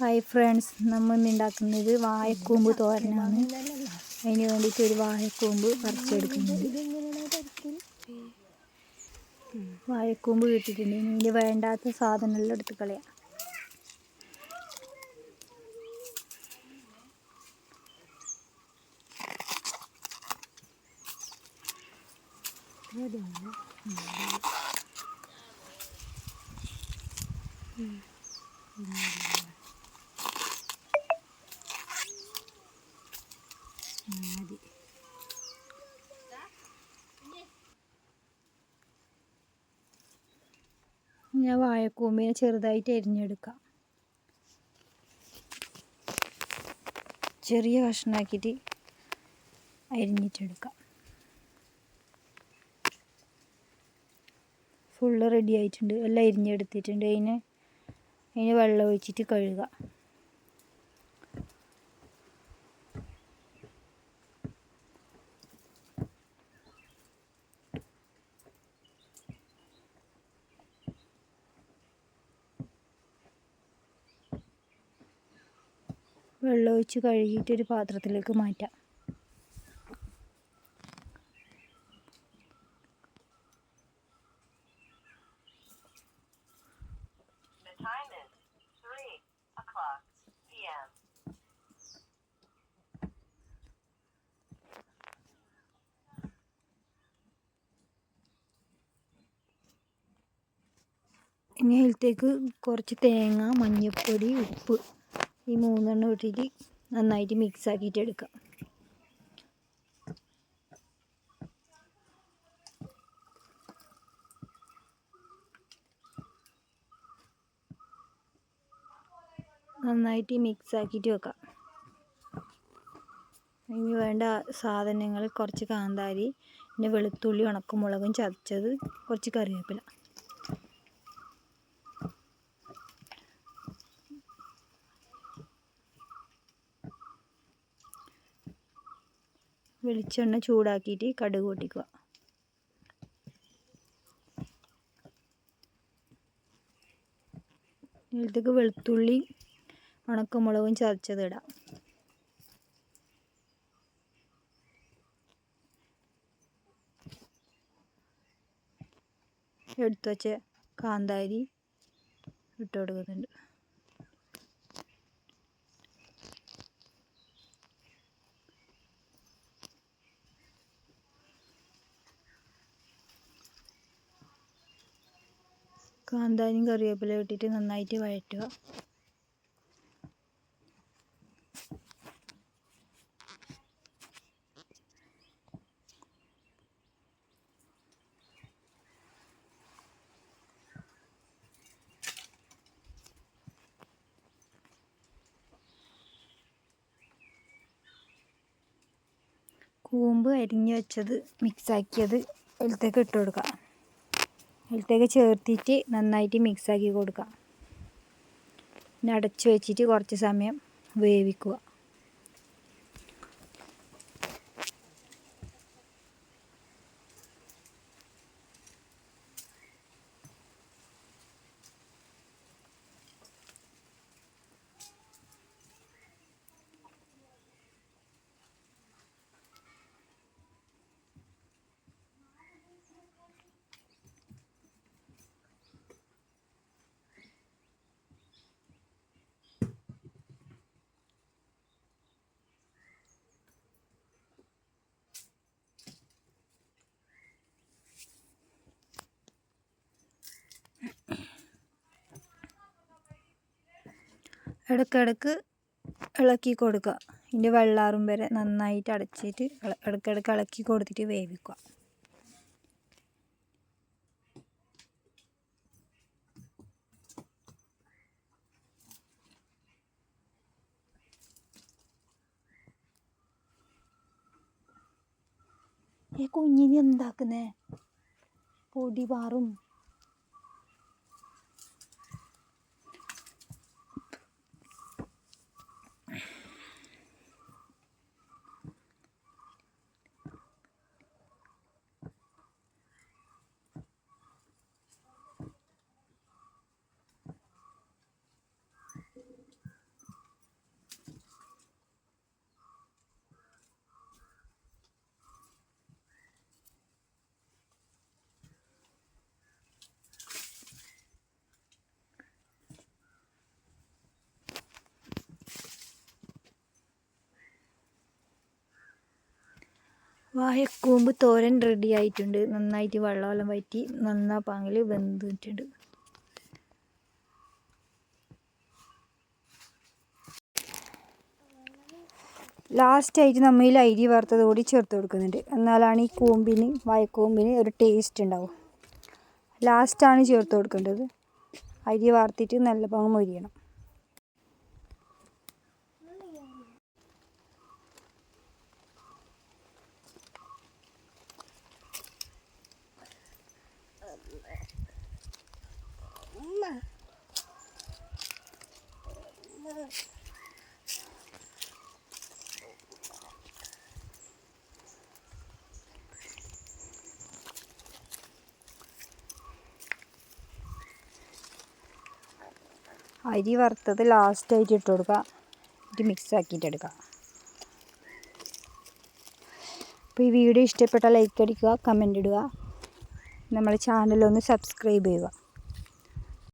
Hi friends നമ്മൾ ഇന്ന് ഉണ്ടാക്കുന്നത് വാഴക്കൂമ്പ് തോരനാണ്. അതിന് വേണ്ടിയിട്ട് ഒരു വാഴക്കൂമ്പ് പറിച്ചെടുക്കുന്നത് വാഴക്കൂമ്പ് കിട്ടിയിട്ടുണ്ട്. ഇനി വേണ്ടാത്ത സാധനമെല്ലാം എടുത്ത് കളയാം. മതി ഞാൻ വാഴക്കൂമ്പിനെ ചെറുതായിട്ട് എരിഞ്ഞെടുക്കാം. ചെറിയ കഷ്ണാക്കിയിട്ട് അരിഞ്ഞിട്ടെടുക്കാം. ഫുള്ള് റെഡി ആയിട്ടുണ്ട്. എല്ലാം അരിഞ്ഞെടുത്തിട്ടുണ്ട്. അതിന് അതിന് വെള്ളം ഒഴിച്ചിട്ട് കഴുകുക വെള്ളം ഒഴിച്ച് കഴുകിയിട്ട് ഒരു പാത്രത്തിലേക്ക് മാറ്റാം The time is 3 o'clock p.m. ഇനി അതിലത്തേക്ക് കുറച്ച് തേങ്ങ മഞ്ഞൾപ്പൊടി ഉപ്പ് ഈ മൂന്നെണ്ണം ഇട്ടിട്ട് നന്നായിട്ട് മിക്സ് ആക്കിയിട്ട് എടുക്കാം. നന്നായിട്ട് മിക്സ് ആക്കിയിട്ട് വെക്കാം. ഇനി വേണ്ട സാധനങ്ങൾ കുറച്ച് കാന്താരി പിന്നെ വെളുത്തുള്ളി ഉണക്കമുളകും ചതച്ചത് കുറച്ച് കറിവേപ്പില. വെളിച്ചെണ്ണ ചൂടാക്കിയിട്ട് കടുക് പൊട്ടിക്കുക. ഇതിലേക്ക് വെളുത്തുള്ളി ഉണക്കമുളകും ചതച്ചത് ഇടാം. എടുത്തു വച്ച കാന്താരി ഇട്ട് കൊടുക്കുന്നുണ്ട്. കാന്താരിയും കറിവേപ്പില ഇട്ടിട്ട് നന്നായിട്ട് വഴറ്റുക. കൂമ്പ് അരിഞ്ഞ് വെച്ചത് മിക്സാക്കിയത് അതിലത്തേക്ക് ഇട്ട് കൊടുക്കാം അതിലത്തേക്ക് ചേർത്തിട്ട് നന്നായിട്ട് മിക്സാക്കി കൊടുക്കുക. പിന്നെ അടച്ചു വെച്ചിട്ട് കുറച്ച് സമയം വേവിക്കുക. ഇടയ്ക്കിടയ്ക്ക് ഇളക്കി കൊടുക്കുക. ഇതിന്റെ വെള്ളാറും വരെ നന്നായിട്ട് അടച്ചിട്ട് ഇടക്കിടക്ക് ഇളക്കി കൊടുത്തിട്ട് വേവിക്കുക. ഈ എന്താക്കുന്നേ? പൊടി പാറും. വാഴക്കൂമ്പ് തോരൻ റെഡി ആയിട്ടുണ്ട്. നന്നായിട്ട് വെള്ളമെല്ലാം വറ്റി പാങ്ങിൽ വെന്തിട്ടുണ്ട് ലാസ്റ്റായിട്ട് നമ്മൾ ഈ അരി വറുത്തത് കൂടി ചേർത്ത് കൊടുക്കുന്നുണ്ട്. എന്നാലാണ് ഈ കൂമ്പിന് വാഴക്കൂമ്പിന് ഒരു ടേസ്റ്റ് ഉണ്ടാവും ലാസ്റ്റാണ് ചേർത്ത് കൊടുക്കേണ്ടത്. അരി വറുത്തിട്ട് നല്ല പാങ്ങ് മൊരിയണം. അരി വറുത്തത് ലാസ്റ്റായിട്ട് ഇട്ട് കൊടുക്കുക. ഇത് മിക്സ് ആക്കിയിട്ട് എടുക്കുക. അപ്പോൾ ഈ വീഡിയോ ഇഷ്ടപ്പെട്ടാൽ ലൈക്ക് അടിക്കുക കമന്റ് ഇടുക. നമ്മുടെ ചാനലൊന്ന് സബ്സ്ക്രൈബ് ചെയ്യുക.